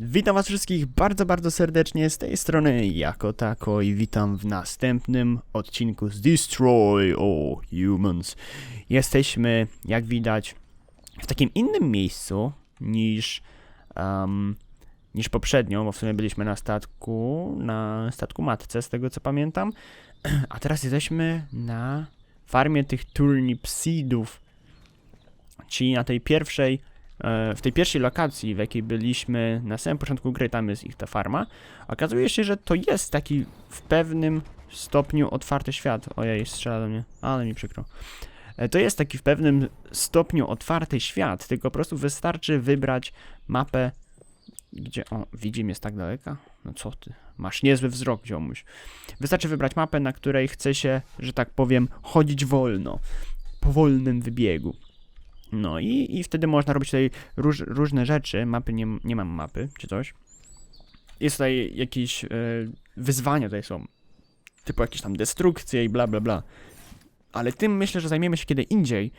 Witam was wszystkich bardzo, bardzo serdecznie z tej strony jako tako i witam w następnym odcinku z Destroy All Humans. Jesteśmy, jak widać, w takim innym miejscu niż, um, niż poprzednio, bo w sumie byliśmy na statku, na statku matce, z tego co pamiętam, a teraz jesteśmy na farmie tych turnipseedów, czyli na tej pierwszej w tej pierwszej lokacji, w jakiej byliśmy na samym początku gry, tam jest ich ta farma, okazuje się, że to jest taki w pewnym stopniu otwarty świat. Ojej, strzela do mnie, ale mi przykro. E, To jest taki w pewnym stopniu otwarty świat, tylko po prostu wystarczy wybrać mapę, gdzie... O, widzi mnie z tak daleka? No co ty, masz niezły wzrok, ziomuś. Wystarczy wybrać mapę, na której chce się, że tak powiem, chodzić wolno, po wolnym wybiegu. No i, i wtedy można robić tutaj róż, różne rzeczy. Mapy nie, nie mam mapy, czy coś. Jest tutaj jakieś e, wyzwania tutaj są. Typu jakieś tam destrukcje i bla bla bla. Ale tym myślę, że zajmiemy się kiedy indziej.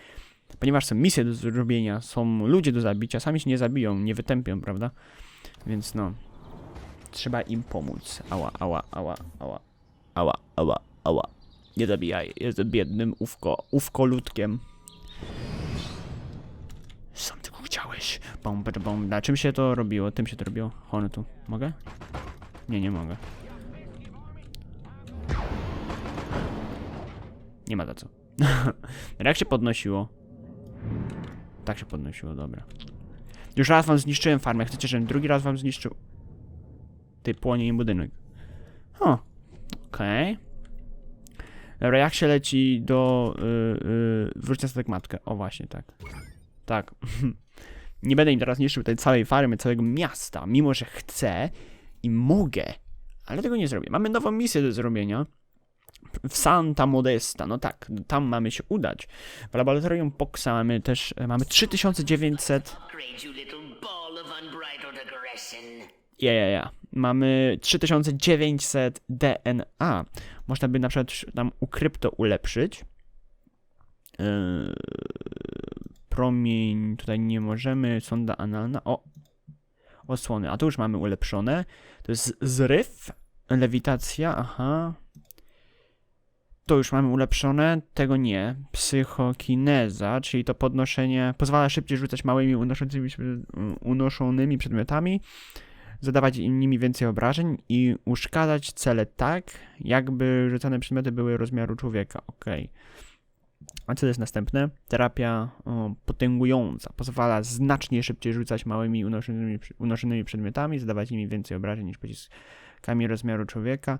Ponieważ są misje do zrobienia, są ludzie do zabicia, sami się nie zabiją, nie wytępią, prawda? Więc no. Trzeba im pomóc. Ała, ała, ała, ała. Ała, ała, ała. Nie zabijaj, jestem biednym ówko, ówkoludkiem. Sam tego chciałeś. Bom, bom, bom. Czym się to robiło? Tym się to robiło. Hony tu. Mogę? Nie, nie mogę. Nie ma za co. Jak się podnosiło? Tak się podnosiło, dobra. Już raz wam zniszczyłem farmę. Chcecie, żebym drugi raz wam zniszczył? Ty, płonie im budynek. O, okej. Dobra, jak się leci do... Yy, yy, wróć na statek matkę. O, właśnie, tak. Tak. Nie będę im teraz niszczył tej całej farmy, całego miasta, mimo że chcę i mogę, ale tego nie zrobię. Mamy nową misję do zrobienia. W Santa Modesta, no tak, tam mamy się udać. W laboratorium Poxa mamy też, mamy 3900, Upgrade, you little ball of unbridled aggression. ja, ja, ja, mamy 3900 DNA. Można by na przykład tam u krypto ulepszyć. Yy, promień, tutaj nie możemy, sonda analna, o, osłony, a tu już mamy ulepszone. To jest zryw, lewitacja, aha. To już mamy ulepszone, tego nie. Psychokineza, czyli to podnoszenie, pozwala szybciej rzucać małymi unoszącymi, unoszonymi przedmiotami, zadawać im nimi więcej obrażeń i uszkadzać cele tak, jakby rzucane przedmioty były rozmiaru człowieka. Okej. A co jest następne? Terapia o, potęgująca. Pozwala znacznie szybciej rzucać małymi unoszonymi, unoszonymi przedmiotami, zadawać nimi więcej obrażeń niż pociskami rozmiaru człowieka.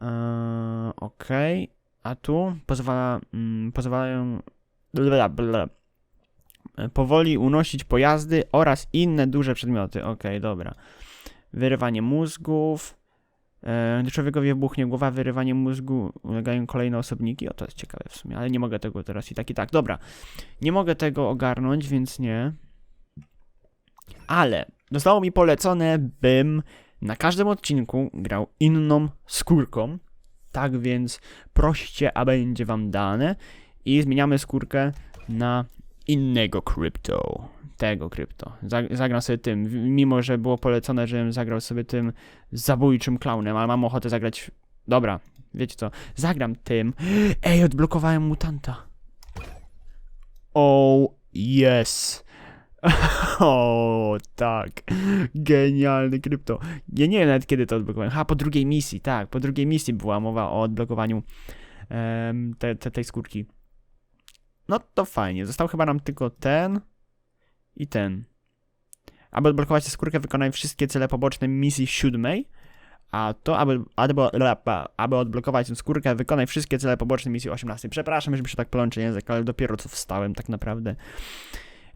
Eee, Okej. A tu pozwala, mm, pozwalają bla, bla, e, powoli unosić pojazdy oraz inne duże przedmioty. Okej, dobra. Wyrywanie mózgów. E, Gdy człowiekowi wybuchnie głowa, wyrywanie mózgu, ulegają kolejne osobniki. O, to jest ciekawe w sumie, ale nie mogę tego teraz i tak i tak. Dobra, nie mogę tego ogarnąć, więc nie. Ale zostało mi polecone, bym na każdym odcinku grał inną skórką. Tak więc proście, a będzie wam dane. I zmieniamy skórkę na innego krypto. Tego krypto. Zag- Zagram sobie tym. Mimo, że było polecone, żebym zagrał sobie tym zabójczym klaunem, ale mam ochotę zagrać. Dobra, wiecie co? Zagram tym. Ej, odblokowałem mutanta. Oh, yes. O, tak. Genialny krypto. Ja nie wiem nawet kiedy to odblokowałem. Ha, po drugiej misji, tak. Po drugiej misji była mowa o odblokowaniu em, te, te, tej skórki. No to fajnie. Został chyba nam tylko ten i ten. Aby odblokować tę skórkę, wykonaj wszystkie cele poboczne misji siódmej. A to, aby, aby, aby odblokować tę skórkę, wykonaj wszystkie cele poboczne misji 18. Przepraszam, że mi się tak plączy język, ale dopiero co wstałem tak naprawdę.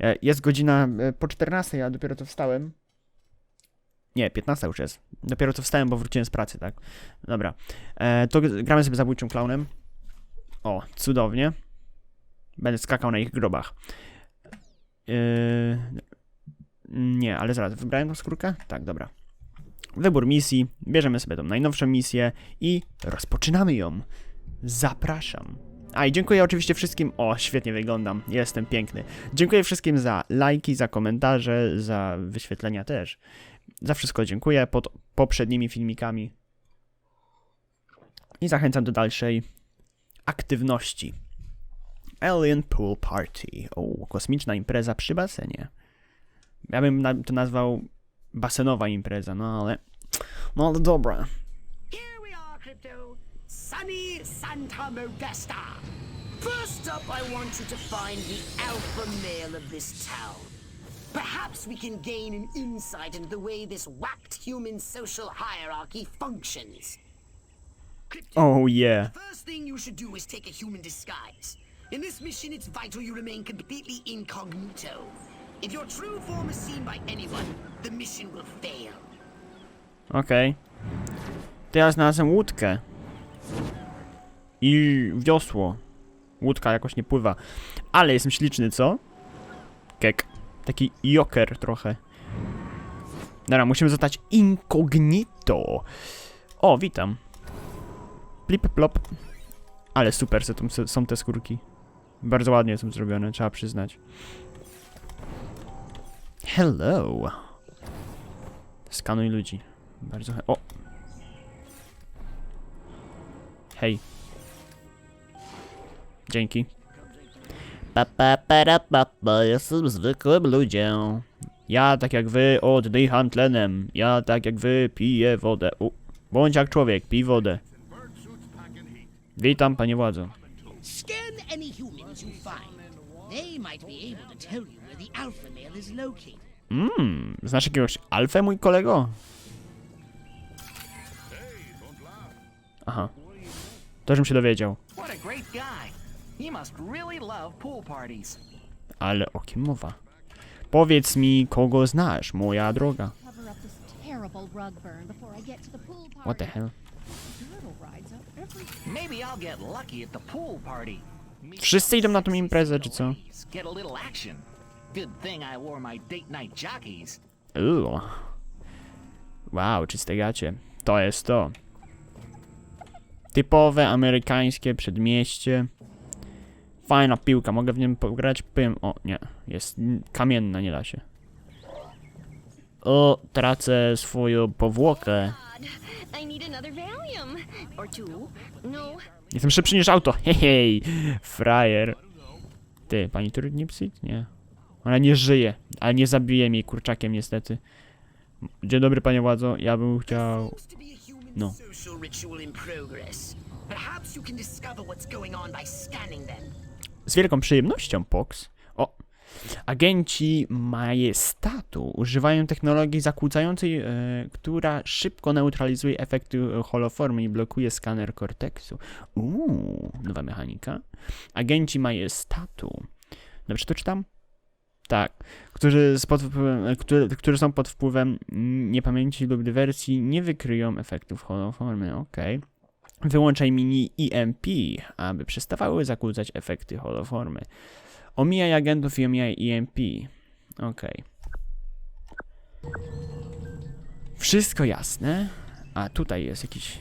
E, Jest godzina e, po 14, ja dopiero co wstałem. Nie, 15 już jest. Dopiero co wstałem, bo wróciłem z pracy, tak? Dobra. E, to gramy sobie zabójczym klaunem. O, cudownie. Będę skakał na ich grobach. E, nie, ale zaraz, wybrałem tą skórkę? Tak, dobra. Wybór misji, bierzemy sobie tą najnowszą misję i rozpoczynamy ją. Zapraszam. A i dziękuję oczywiście wszystkim. O, świetnie wyglądam. Jestem piękny. Dziękuję wszystkim za lajki, za komentarze, za wyświetlenia też. Za wszystko dziękuję pod poprzednimi filmikami. I zachęcam do dalszej aktywności. Alien Pool Party. O, kosmiczna impreza przy basenie. Ja bym to nazwał basenowa impreza, no ale. No ale dobra. Sunny Santa Modesta. First up, I want you to find the alpha male of this town. Perhaps we can gain an insight into the way this whacked human social hierarchy functions. Crypto, Oh yeah. the first thing you should do is take a human disguise. In this mission, it's vital you remain completely incognito. If your true form is seen by anyone, the mission will fail. Okej. To ja znalazłem łódkę. I wiosło. Łódka jakoś nie pływa. Ale jestem śliczny, co? Kek. Taki joker trochę. Dobra, musimy zostać incognito. O, witam. Plip plop. Ale super są, te skórki. Bardzo ładnie są zrobione, trzeba przyznać. Hello. Skanuj ludzi. Bardzo. O! Hej. Dzięki. Pa, pa, para, pa, pa, jestem zwykłym ludziem. Ja tak jak wy oddycham tlenem. Ja tak jak wy piję wodę. U, bądź jak człowiek, pij wodę. Witam, panie władzo. Any humans you find. They might be able to tell you where the alpha male is located. Mmm, znasz jakiegoś alfę, mój kolego? Aha. To, żebym się dowiedział. Ale o kim mowa? Powiedz mi, kogo znasz, moja droga. What the hell? Maybe I'll get lucky at the pool party. Wszyscy idą na tą imprezę, czy co? Uuu. Wow, czyste gacie. To jest to. Typowe amerykańskie przedmieście. Fajna piłka, mogę w nim pograć? Pym. O, nie. Jest kamienna, nie da się. O, tracę swoją powłokę. Jestem szybszy niż auto. Hej, frajer. Ty, pani Turnipsit? Nie. Ona nie żyje, ale nie zabije mnie kurczakiem niestety. Dzień dobry, panie władzo. Ja bym chciał... No. Z wielką przyjemnością, Pox. O. Agenci majestatu używają technologii zakłócającej, e, która szybko neutralizuje efekty holoformy i blokuje skaner korteksu. Uuu, nowa mechanika. Agenci majestatu. Dobrze to czytam? Tak. Którzy, e, które, są pod wpływem niepamięci lub dywersji, nie wykryją efektów holoformy. Okej. Wyłączaj mini EMP, aby przestawały zakłócać efekty holoformy. Omijaj agentów i omijaj EMP. Okej. Wszystko jasne. A tutaj jest jakiś.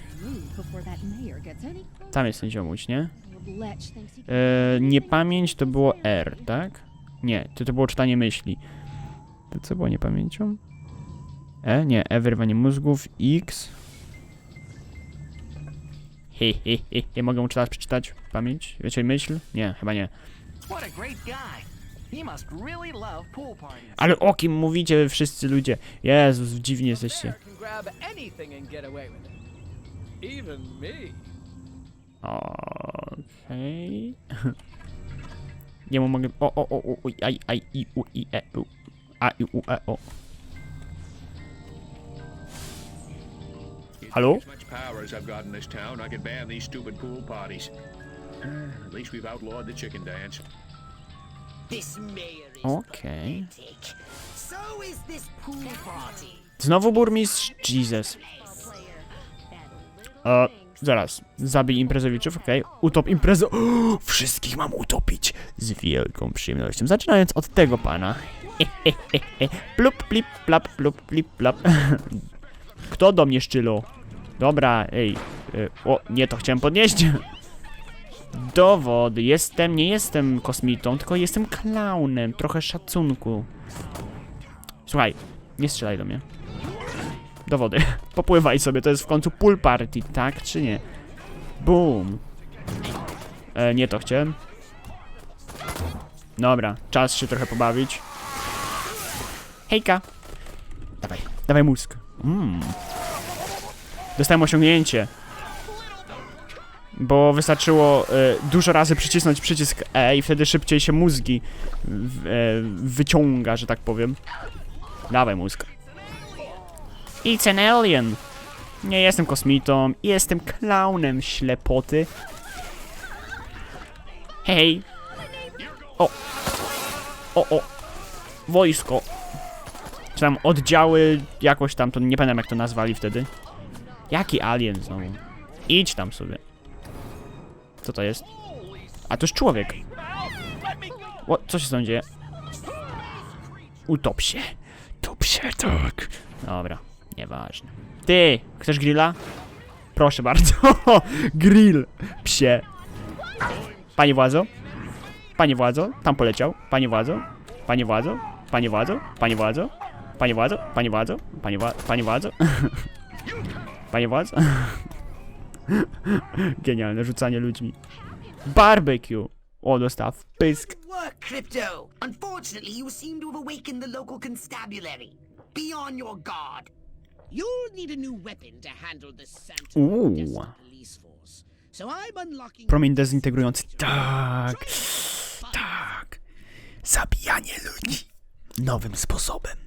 Tam jest ten ziomuś, nie? He E, niepamięć to było R, tak? Nie, to, to było czytanie myśli. To co było niepamięcią? E? Nie, E wyrwanie mózgów. X. He, he, he. Ja mogę czytać, przeczytać pamięć? Wiecie, myśl? Nie, chyba nie. What a great guy. You must really love pool parties. Ale o kim mówicie wy wszyscy ludzie? Jezus, dziwnie jesteście. can grab anything and get away with it. Even me. Okej. Nie mu mogę. O, o, o, o, o, aj, aj, i, u, i, e, u. A, i, u, e, o. Hello? As much power as I've got in this town, I can ban these stupid pool parties. At least we've outlawed the chicken dance. This mayor is Okej. pathetic. So is this pool party. Znowu burmistrz? Jesus. E, zaraz. Zabij imprezowiczów, okej. Utop imprezę. Wszystkich mam utopić. Z wielką przyjemnością. Zaczynając od tego pana. plup, plip, plap, plup, plip, plap. Kto do mnie szczylo? Dobra, ej. e, O, nie, to chciałem podnieść. Dowody. Jestem, nie jestem kosmitą, tylko jestem klaunem. Trochę szacunku. Słuchaj, nie strzelaj do mnie. Dowody. Popływaj sobie, to jest w końcu pool party, tak czy nie? Boom. E, nie to chciałem. Dobra, czas się trochę pobawić. Hejka. Dawaj, dawaj mózg. Mm. Dostałem osiągnięcie. Bo wystarczyło e, dużo razy przycisnąć przycisk E i wtedy szybciej się mózgi e, wyciąga, że tak powiem. Dawaj mózg. It's an alien. Nie jestem kosmitą, jestem klaunem ślepoty. Hej. O. O, o. Wojsko. Czy tam oddziały jakoś tam, to nie pamiętam jak to nazwali wtedy. Jaki alien znowu? Idź tam sobie. Co to jest? A to jest człowiek. O, co się z tą dzieje? Utop się. Top się, tak. Dobra, nieważne. Ty, chcesz grilla? Proszę bardzo. Grill, psie. Panie władzo? Panie władzo? Tam poleciał. Panie władzo? Panie władzo? Panie władzo? Panie władzo? Panie władzo? Panie władzo? Panie władzo? Panie władzo? Panie władzo? Genialne rzucanie ludźmi. Barbecue. O, dostaw. Pysk. Work, Crypto. Unfortunately, you seem to have awakened the local constabulary. Be on your guard. You'll need a new weapon to handle the Santa Ooh. Modesta police force. So I'm unlocking... Promień dezintegrujący. Tak. Tak. Zabijanie ludzi. Nowym sposobem.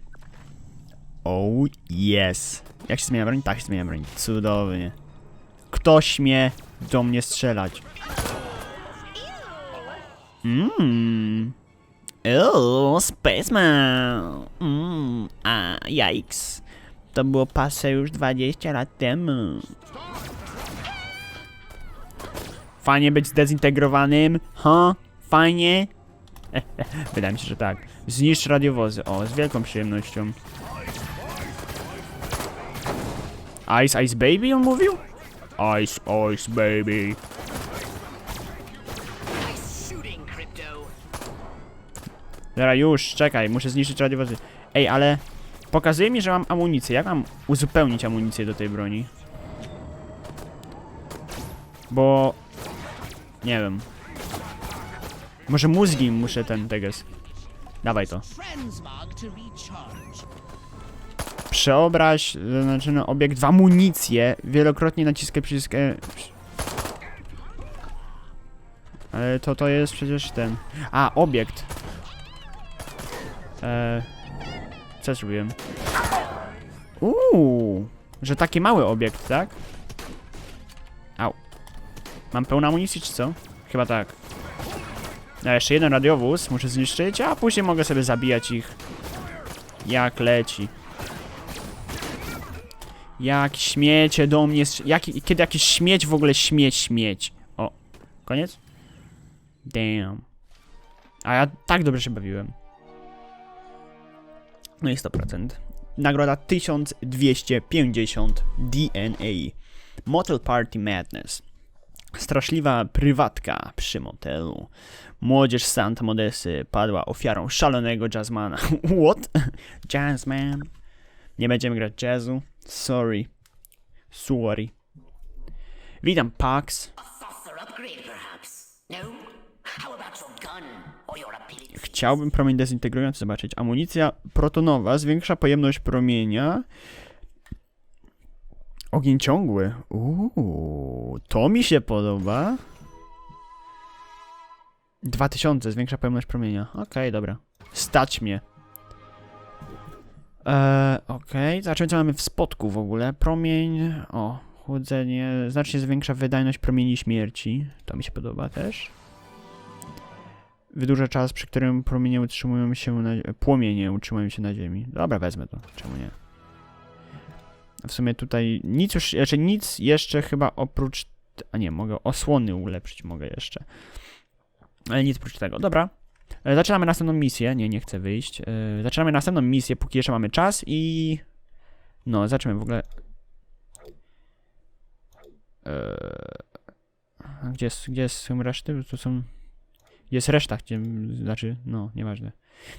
Oh, yes. Jak się zmienia broń? Tak się zmienia broń. Cudownie. Kto śmie do mnie strzelać? Mmm. Eee, Spaceman. Mmm. A, yikes. To było pase już 20 lat temu. Fajnie być zdezintegrowanym? Ha? Fajnie? Wydaje mi się, że tak. Zniszcz radiowozy. O, z wielką przyjemnością. Ice Ice Baby on mówił? Ice Ice Baby. Dobra, już, czekaj, muszę zniszczyć radiowozy. Ej, ale pokazuje mi, że mam amunicję. Jak mam uzupełnić amunicję do tej broni? Bo... Nie wiem. Może mózgi muszę ten, teges. Dawaj to. Przeobraź, znaczy no, obiekt w amunicję. Wielokrotnie naciskaj przycisk E. Ale to to jest przecież ten... A, obiekt. Eee... Co zrobiłem? Uuu, że taki mały obiekt, tak? Au. Mam pełną amunicji, czy co? Chyba tak. A jeszcze jeden radiowóz muszę zniszczyć, a później mogę sobie zabijać ich jak leci. Jak śmiecie do mnie. Jak, kiedy jakiś śmieć w ogóle śmie śmieć. O, koniec? Damn. A ja tak dobrze się bawiłem. No i 100%. Nagroda 1250 DNA. Motel Party Madness. Straszliwa prywatka przy motelu. Młodzież Santa Modesy padła ofiarą szalonego jazzmana. What? Jazzman? Nie będziemy grać jazzu. Sorry. Sorry. Witam, Pax. No? Chciałbym promień dezintegrujący zobaczyć. Amunicja protonowa zwiększa pojemność promienia. Ogień ciągły. Uuu, to mi się podoba. 2000 zwiększa pojemność promienia. Okej, dobra. Stać mnie. Eee, okej. Zobaczymy, co mamy w spodku w ogóle. Promień. O, chłodzenie. Znacznie zwiększa wydajność promieni śmierci. To mi się podoba też. Wydłuża czas, przy którym promienie utrzymują się na... Płomienie utrzymują się na ziemi. Dobra, wezmę to. Czemu nie? W sumie tutaj nic już... Znaczy nic jeszcze chyba oprócz... A nie, mogę osłony ulepszyć, mogę jeszcze. Ale nic oprócz tego. Dobra. E, Zaczynamy następną misję. Nie, nie chcę wyjść. E, Zaczynamy następną misję, póki jeszcze mamy czas i... No, zaczniemy w ogóle... E, Gdzie, jest- gdzie są reszty? To są... Jest reszta, gdzie, znaczy, no, nieważne.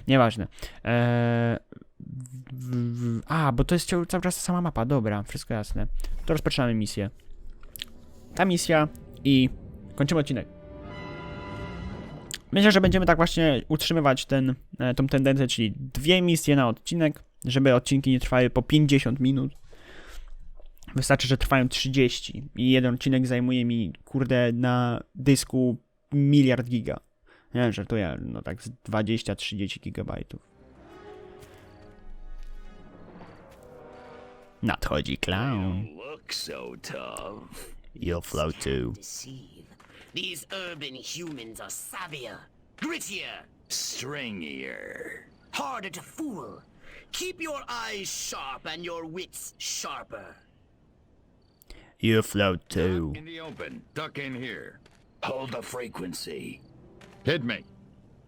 Nieważne. Eee, a, bo to jest cały czas ta sama mapa, dobra, wszystko jasne. To rozpoczynamy misję. Ta misja i kończymy odcinek. Myślę, że będziemy tak właśnie utrzymywać ten, e, tą tendencję, czyli dwie misje na odcinek, żeby odcinki nie trwały po 50 minut. Wystarczy, że trwają 30 i jeden odcinek zajmuje mi, kurde, na dysku miliard giga. Nie, żartuję, no tak z 20-30 gigabajtów. Nadchodzi clown. Look so tough. You'll flow too. Deceive. These urban humans are savvier, grittier, Stringier. harder to fool. Keep your eyes sharp and your wits sharper. You'll float too. In the open. Duck in here. Hold the frequency. Hit me.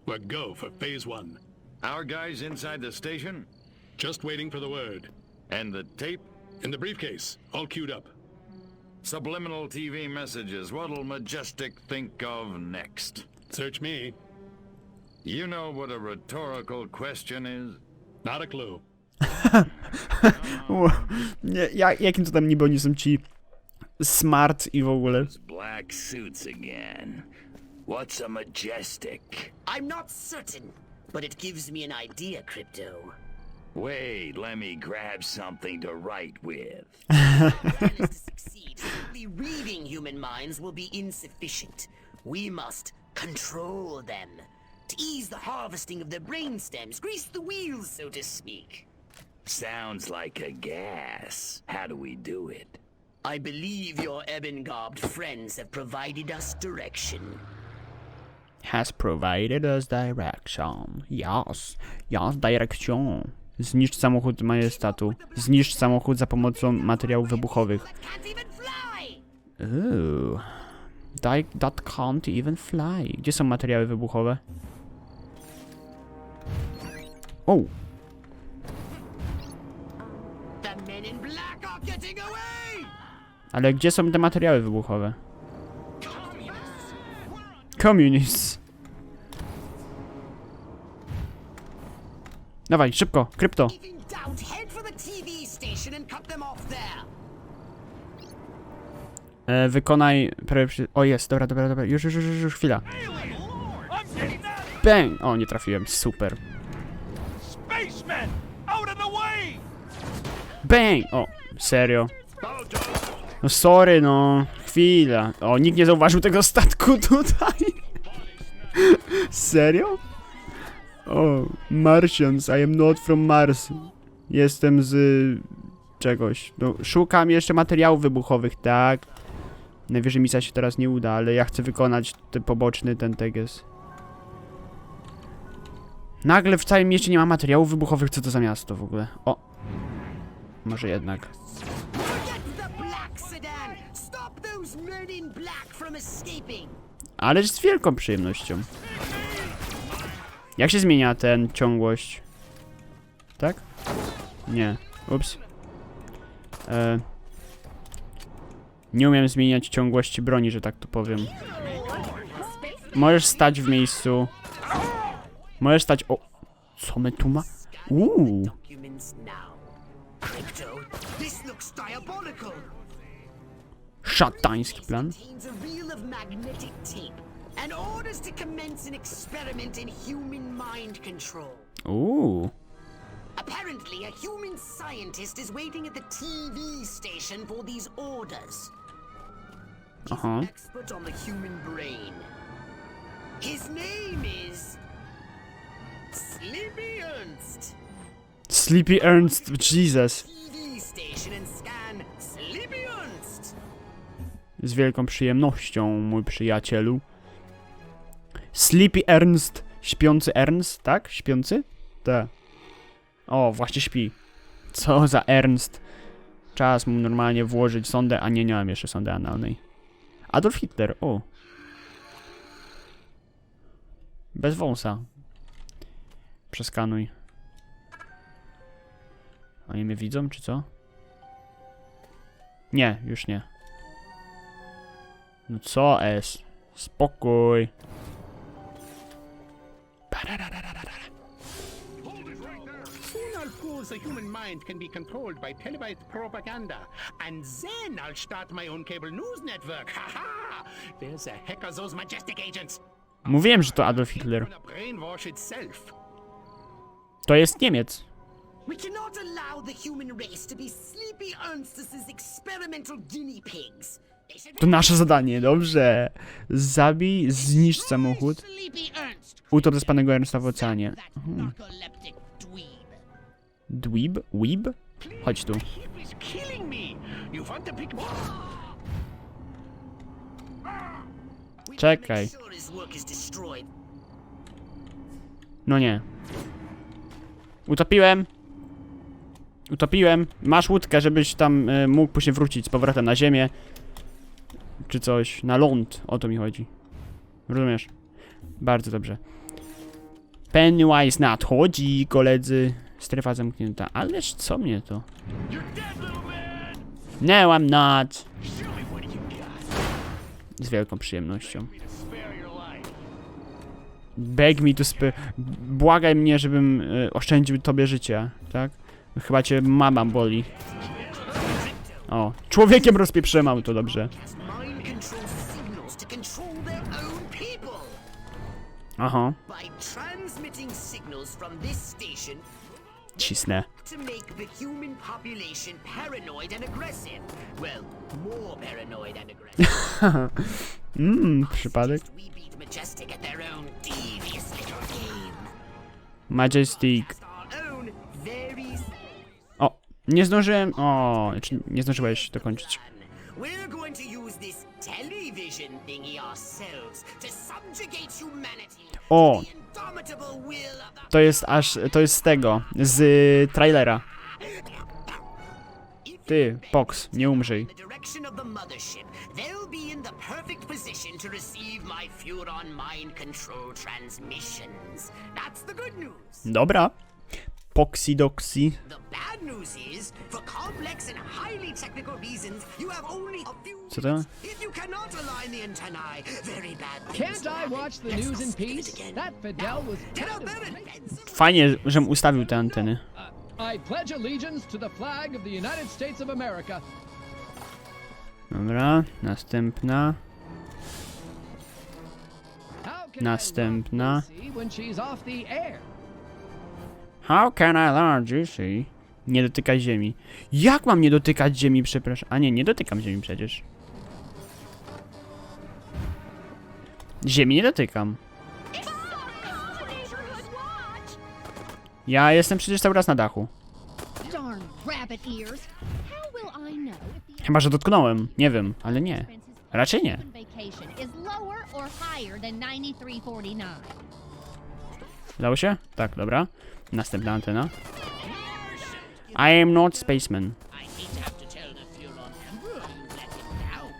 We're go for phase one. Our guys inside the station? Just waiting for the word. And the tape? In the briefcase, all queued up. Subliminal TV messages. What'll Majestic think of next? Search me. You know what a rhetorical question is? Not a clue. U, Nie, ja, jakim to tam niby oni są ci smart i w ogóle. Black suits again. What's a Majestic? I'm not certain, but it gives me an idea, Crypto. Wait, let me grab something to write with. plan is to succeed, simply reading human minds will be insufficient. We must control them. To ease the harvesting of their brain stems, grease the wheels, so to speak. Sounds like a gas. How do we do it? I believe your ebon-garbed friends have provided us direction. Has provided us direction. Yes. Yes, direction. Zniszcz samochód majestatu. Zniszcz samochód za pomocą materiałów wybuchowych. Ooh. That, that can't even fly. Gdzie są materiały wybuchowe? O! Ale gdzie są te materiały wybuchowe? Communists. Them off there. E, wykonaj prawie przy... O jest, dobra, dobra, dobra, już, już, już, już, chwila. Bang! O, nie trafiłem, super. Bang! O, serio. No sorry, no. Chwila. O, nikt nie zauważył tego statku tutaj. Serio? O, Martians, I am not from Mars. Jestem z... czegoś. No, szukam jeszcze materiałów wybuchowych, tak. Najwyżej misja się teraz nie uda, ale ja chcę wykonać ten poboczny, ten teges. Nagle w całym mieście nie ma materiałów wybuchowych, co to za miasto w ogóle? O. Może jednak. Forget the black sedan! Stop those men in black from escaping! Ale z wielką przyjemnością. Jak się zmienia ten ciągłość? Tak? Nie. Ups. E... Nie umiem zmieniać ciągłości broni, że tak to powiem. Możesz stać w miejscu. Możesz stać... O! Co my tu ma? Uuu! Szatański plan. Contains a reel of magnetic tape and orders to commence an experiment in human mind control. Uuu. Apparently, a human scientist is waiting at the TV station for these orders. Uh-huh. Aha. Expert on the human brain. His name is. Sleepy Ernst. Sleepy Ernst, Jesus. TV station and scan Sleepy Ernst. Z wielką przyjemnością, mój przyjacielu. Sleepy Ernst. Śpiący Ernst, tak? Śpiący? Tak. O, właśnie śpi. Co za Ernst. Czas mu normalnie włożyć sondę, a nie, nie mam jeszcze sondy analnej. Adolf Hitler, o. Bez wąsa. Przeskanuj. Oni mnie widzą, czy co? Nie, już nie. No co es? Spokój. The human mind can be controlled by televised propaganda. And then I'll start my own cable news network. Ha ha! There's a heck of those majestic agents. Mówiłem, że to Adolf Hitler. Gonna brainwash itself. To jest Niemiec. We cannot allow the human race to be Sleepy experimental guinea pigs. To nasze zadanie, dobrze. Zabij, zniszcz samochód. Utop zespanego Ernsta w oceanie. Dweeb? Weeb? Chodź tu. Czekaj. No nie. Utopiłem. Utopiłem. Masz łódkę, żebyś tam y, mógł później wrócić z powrotem na ziemię. Czy coś. Na ląd. O to mi chodzi. Rozumiesz? Bardzo dobrze. Pennywise nadchodzi, koledzy. Strefa zamknięta. Ależ co mnie to? No, I'm not. Z wielką przyjemnością. Beg me to sp... Błagaj mnie, żebym y, oszczędził tobie życie, tak? Chyba cię mama boli. O, człowiekiem rozpieprzemał, to dobrze. Aha, By cisnę. to make the human population paranoid and aggressive. Well, more paranoid and aggressive. Mmm, przypadek. we beat Majestic at their own devious little game. Majestic. Our own very O, nie zdążyłem... O, czy nie zdążyłeś dokończyć. We're going to use this television thingy ourselves to subjugate humanity O, to the... to jest aż... to jest z tego, z y, trailera. Ty, Pox, nie umrzyj. Dobra. Bad news is, for complex and highly technical reasons, you have only a few. Co to? If you cannot align the antennae, very bad Can't I watch the news in peace? again. That Fidel was Get kind out of there and bend some Fajnie, żem ustawił te anteny. I pledge allegiance to the flag of the United States of America. Dobra, następna. How can Następna. I love Lucy when she's off the air? How can I learn juicy? Nie dotykaj ziemi. Jak mam nie dotykać ziemi, przepraszam? A nie, nie dotykam ziemi przecież. Ziemi nie dotykam. Ja jestem przecież cały raz na dachu. Chyba, że dotknąłem. Nie wiem, ale nie. Raczej nie. on vacation is lower or higher than 93.49? Udało się? Tak, dobra. Następna antena. I am not spaceman. I hate to have to tell the Furon Emperor you let him down.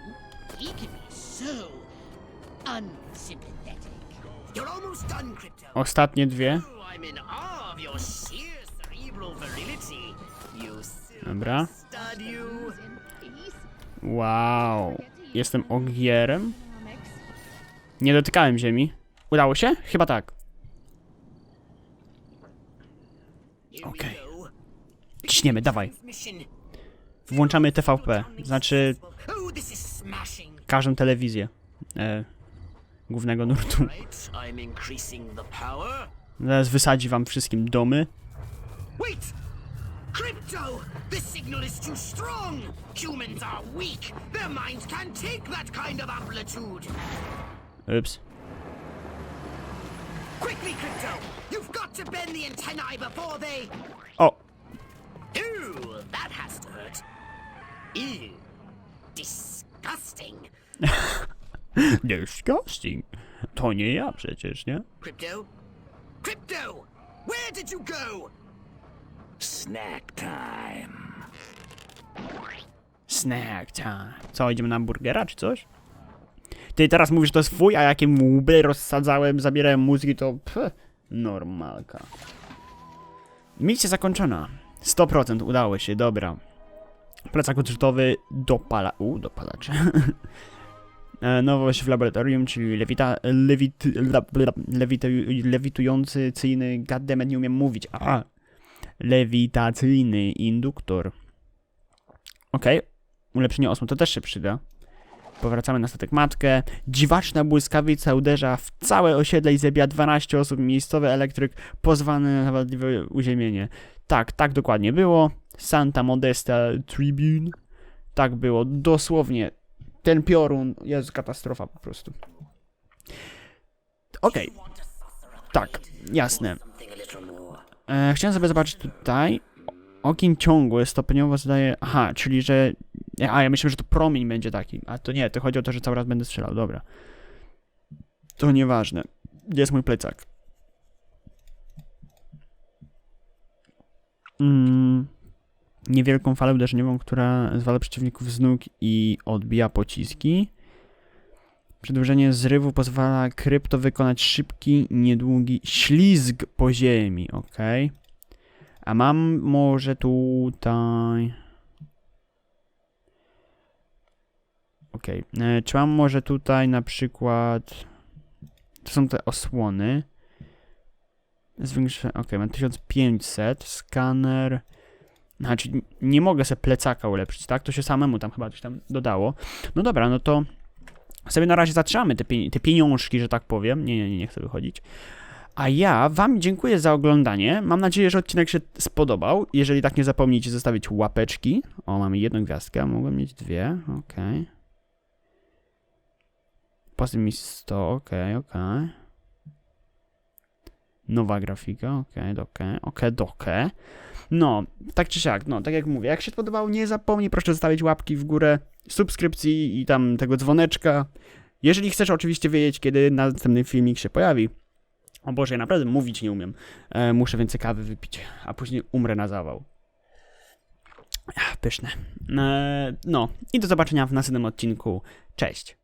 He can be so unsympathetic. You're almost done, Crypto. Ostatnie dwie. Oh, I'm in awe of your sheer cerebral virility. You Dobra. stud, you. Wow. Jestem ogierem. Nie dotykałem ziemi. Udało się? Chyba tak. Here we Okej. go. Ciśniemy, dawaj. Włączamy TVP. Znaczy każdą telewizję. E, głównego nurtu. Zaraz wysadzi wam wszystkim domy. Crypto! The signal is too strong! Humans are weak! Their minds can't take that kind of amplitude! Ups. Quickly, Crypto! You've got to bend the antennae before they. O! That has to hurt. Ew. Disgusting. Disgusting. To nie ja przecież, nie? Crypto? Crypto! Where did you go? Snack time. Snack time. Co, idziemy na burgera czy coś? Ty teraz mówisz, że to jest twój, a jakie łby rozsadzałem, zabierałem mózgi, to pff, normalka. Misja zakończona. 100% udało się, dobra. Plecak odrzutowy dopala... U, dopalacz. E, nowość w laboratorium, czyli lewita, lewit, lewita, lewitujący cyjny, goddammit, nie umiem mówić, a, lewitacyjny induktor. Okej, ulepszenie osmo, to też się przyda. Powracamy na statek matkę. Dziwaczna błyskawica uderza w całe osiedle i zabija 12 osób. Miejscowy elektryk pozwany na wadliwe uziemienie. Tak, tak dokładnie było. Santa Modesta Tribune. Tak było, dosłownie. Ten piorun jest katastrofa po prostu. Okej. Tak, jasne. E, chciałem sobie zobaczyć tutaj. Ogień ciągły stopniowo zdaje. Aha, czyli że. A ja myślę, że to promień będzie taki. A to nie, to chodzi o to, że cały raz będę strzelał. Dobra. To nieważne. Gdzie jest mój plecak? Mm, niewielką falę uderzeniową, która zwala przeciwników z nóg i odbija pociski. Przedłużenie zrywu pozwala krypto wykonać szybki, niedługi ślizg po ziemi, ok. A mam może tutaj... Ok, e, czy mam może tutaj na przykład... To są te osłony. Zwiększę, ok, mam 1500, skaner... Znaczy, nie mogę sobie plecaka ulepszyć, tak? To się samemu tam chyba coś tam dodało. No dobra, no to sobie na razie zatrzymamy te, pie te pieniążki, że tak powiem. Nie, nie, nie, nie chcę wychodzić. A ja wam dziękuję za oglądanie. Mam nadzieję, że odcinek się spodobał. Jeżeli tak, nie zapomnijcie zostawić łapeczki. O, mamy jedną gwiazdkę, mogłem mieć dwie. Okej. Okay. Mi 100, okej, okay, okej. Nowa grafika, okej, okay, okej, okej, dokę. No, tak czy siak, no, tak jak mówię, jak się podobało, nie zapomnij proszę zostawić łapki w górę, subskrypcji i tam tego dzwoneczka. Jeżeli chcesz oczywiście wiedzieć, kiedy następny filmik się pojawi. O Boże, ja naprawdę mówić nie umiem. E, muszę więcej kawy wypić, a później umrę na zawał. Ach, pyszne. E, no, i do zobaczenia w następnym odcinku. Cześć.